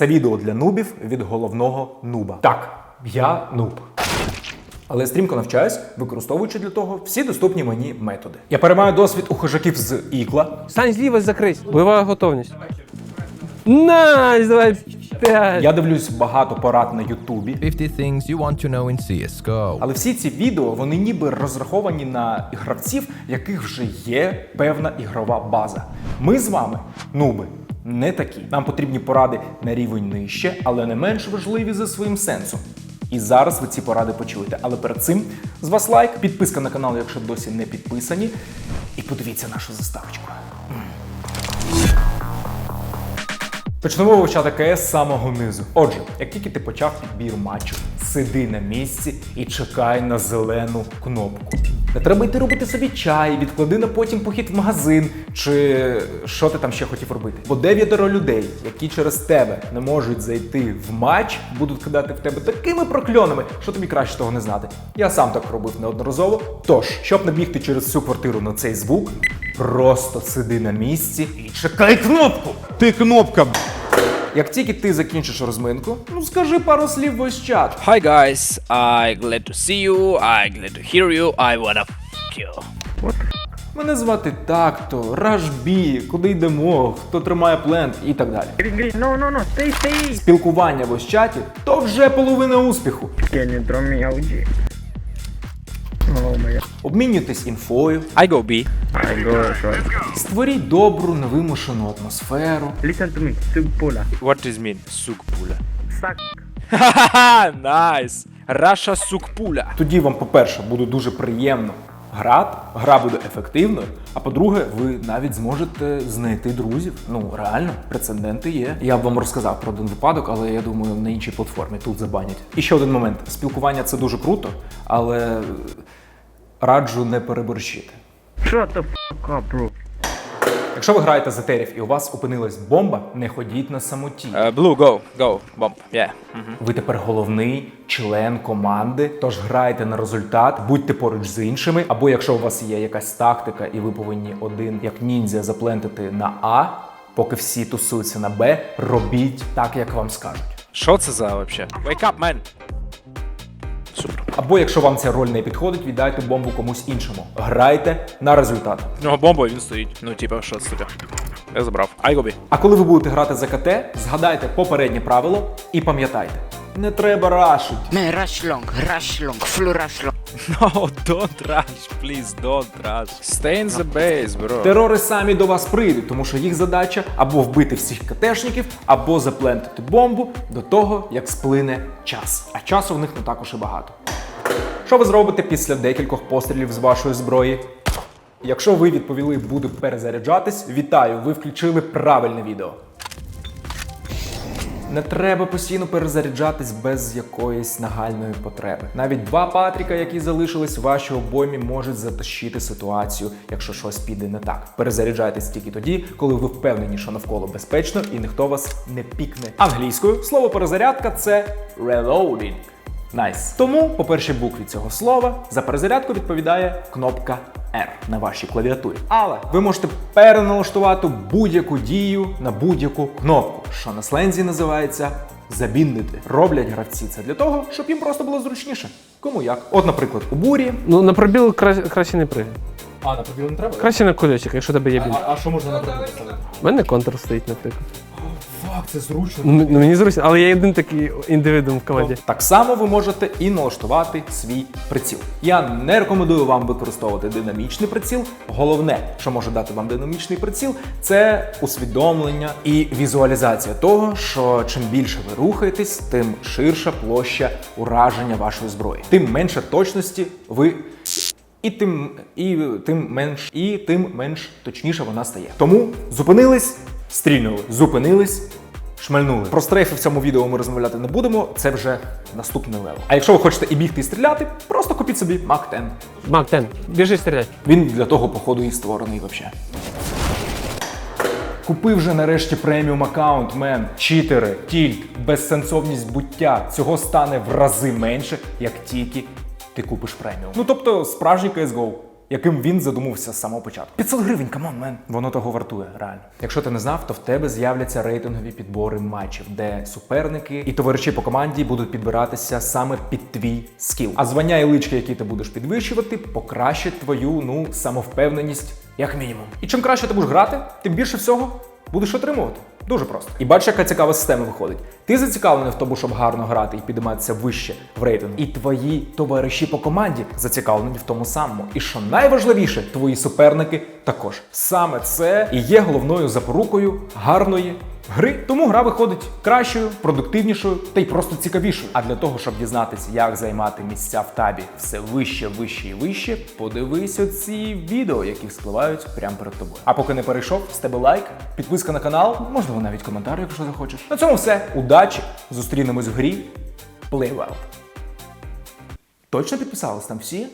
Це відео для нубів від головного нуба. Так, я нуб. Але стрімко навчаюсь, використовуючи для того всі доступні мені методи. Я переймаю досвід у хижаків з ікла, Стань зліва, закрись. Бойова готовність. Найс, давай п'ять. я дивлюсь багато порад на Ютубі. 50 things you want to know in CSGO. Але всі ці відео вони ніби розраховані на гравців, яких вже є певна ігрова база. Ми з вами, нуби, не такі. Нам потрібні поради на рівень нижче, але не менш важливі за своїм сенсом. І зараз ви ці поради почуєте. Але перед цим з вас лайк, підписка на канал, якщо досі не підписані. І подивіться нашу заставочку. Почнемо вивчати КС з самого низу. Отже, як тільки ти почав підбір матчу, сиди на місці і чекай на зелену кнопку. Не треба йти робити собі чай, відклади на потім похід в магазин, чи що ти там ще хотів робити. Бо дев'ятеро людей, які через тебе не можуть зайти в матч, будуть кидати в тебе такими прокльонами, що тобі краще того не знати. Я сам так робив неодноразово. Тож, щоб не бігти через всю квартиру на цей звук, просто сиди на місці і чекай кнопку. Ти кнопка. Як тільки ти закінчиш розминку, ну скажи пару слів в ось чат. Hi guys, I glad to see you, I glad to hear you, I wanna f you. Мене звати такто, Рашбі, куди йдемо, хто тримає плент і так далі. Green, green. No, no, no. Stay, stay. Спілкування в ось чаті то вже половина успіху. Draw me OG? Oh my god. Обмінюйтесь інфою, I go B. I go short. створіть добру невимушену атмосферу. Listen to me. Sugpula. What does mean? Sukpula. Suck. nice. Russia Sukpula. Тоді вам, по-перше, буде дуже приємно грати, гра буде ефективною. А по-друге, ви навіть зможете знайти друзів. Ну реально, прецеденти є. Я б вам розказав про один випадок, але я думаю, на іншій платформі тут забанять. І ще один момент: спілкування це дуже круто, але раджу не переборщити. Shut the fuck up, bro. Якщо ви граєте за терів і у вас опинилась бомба, не ходіть на самоті. Uh, blue, go, go, bomb. Yeah. Mhm. Ви тепер головний член команди, тож грайте на результат, будьте поруч з іншими. Або якщо у вас є якась тактика, і ви повинні один як ніндзя заплентити на А, поки всі тусуються на Б, робіть так, як вам скажуть. Що це за вообще? Wake up, man. Або якщо вам ця роль не підходить, віддайте бомбу комусь іншому. Грайте на результат. У нього бомба, він стоїть. Ну, типа, що це таке? Я забрав. B. А коли ви будете грати за КТ, згадайте попереднє правило і пам'ятайте: не треба рашить. Man, rush long, rush long, full rush long. No, don't rush, please, don't rush. Stay in the base, bro. Терори самі до вас прийдуть, тому що їх задача або вбити всіх КТшників, або заплентити бомбу до того, як сплине час. А часу в них не також і багато. Що ви зробите після декількох пострілів з вашої зброї? Якщо ви відповіли буду перезаряджатись, вітаю, ви включили правильне відео. Не треба постійно перезаряджатись без якоїсь нагальної потреби. Навіть два Патріка, які залишились в вашій обоймі, можуть затащити ситуацію, якщо щось піде не так. Перезаряджайтесь тільки тоді, коли ви впевнені, що навколо безпечно і ніхто вас не пікне. Англійською слово перезарядка це reloading. Найс. Тому, по першій букві цього слова, за перезарядку відповідає кнопка R на вашій клавіатурі. Але ви можете переналаштувати будь-яку дію на будь-яку кнопку, що на слензі називається забіндити. Роблять гравці це для того, щоб їм просто було зручніше. Кому як? От, наприклад, у бурі. Ну на пробіл кра- краще не пригай. А, на пробіл не треба? Краще на кульочок, якщо тебе є біль. А, що можна на пробіл поставити? У мене контр стоїть, наприклад. Фак, це зручно. Ну, мені зручно, але я один такий індивідум в команді. Так само ви можете і налаштувати свій приціл. Я не рекомендую вам використовувати динамічний приціл. Головне, що може дати вам динамічний приціл, це усвідомлення і візуалізація того, що чим більше ви рухаєтесь, тим ширша площа ураження вашої зброї, тим менше точності ви. І тим, і тим менш, і тим менш точніше вона стає. Тому зупинились, стрільнули, зупинились, шмальнули. Про стрейфи в цьому відео ми розмовляти не будемо. Це вже наступний левел. А якщо ви хочете і бігти, і стріляти, просто купіть собі Mac 10. Мак, тен, біжи стріляй. Він для того, походу, і створений взагалі. Купи вже нарешті преміум аккаунт, мен. Читери, тільт, безсенсовність буття. Цього стане в рази менше, як тільки ти купиш преміум. Ну тобто, справжній CSGO. Яким він задумався з самого початку. 500 гривень, камон, мен. Воно того вартує, реально. Якщо ти не знав, то в тебе з'являться рейтингові підбори матчів, де суперники і товариші по команді будуть підбиратися саме під твій скіл. А звання і лички, які ти будеш підвищувати, покращать твою ну самовпевненість як мінімум. І чим краще ти будеш грати, тим більше всього будеш отримувати. Дуже просто. І бачиш, яка цікава система виходить. Ти зацікавлений в тому, щоб гарно грати і підійматися вище в рейтингу. І твої товариші по команді зацікавлені в тому самому. І що найважливіше, твої суперники також. Саме це і є головною запорукою гарної. Гри тому гра виходить кращою, продуктивнішою та й просто цікавішою. А для того, щоб дізнатися, як займати місця в табі все вище, вище і вище, подивись оці відео, які вспливають прямо перед тобою. А поки не перейшов, з тебе лайк, підписка на канал, можливо, навіть коментар, якщо захочеш. На цьому все. Удачі! Зустрінемось в грі Play Well. Точно підписались там всі?